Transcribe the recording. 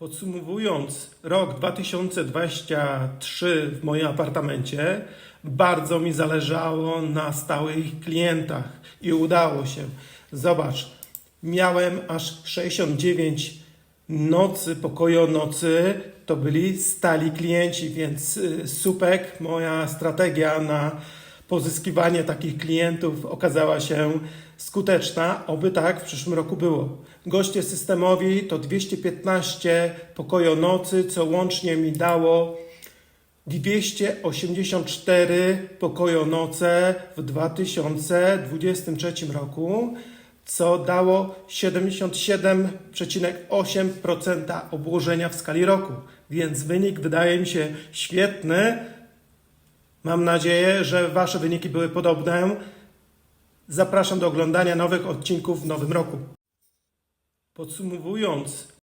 Podsumowując rok 2023 w moim apartamencie, bardzo mi zależało na stałych klientach i udało się. Zobacz, miałem aż 69 nocy, pokoju nocy, to byli stali klienci, więc y, Supek, moja strategia na pozyskiwanie takich klientów okazała się skuteczna, oby tak w przyszłym roku było. Goście systemowi to 215 pokoju nocy, co łącznie mi dało 284 pokojonoce w 2023 roku, co dało 77,8% obłożenia w skali roku. Więc wynik wydaje mi się świetny. Mam nadzieję, że Wasze wyniki były podobne. Zapraszam do oglądania nowych odcinków w nowym roku. Podsumowując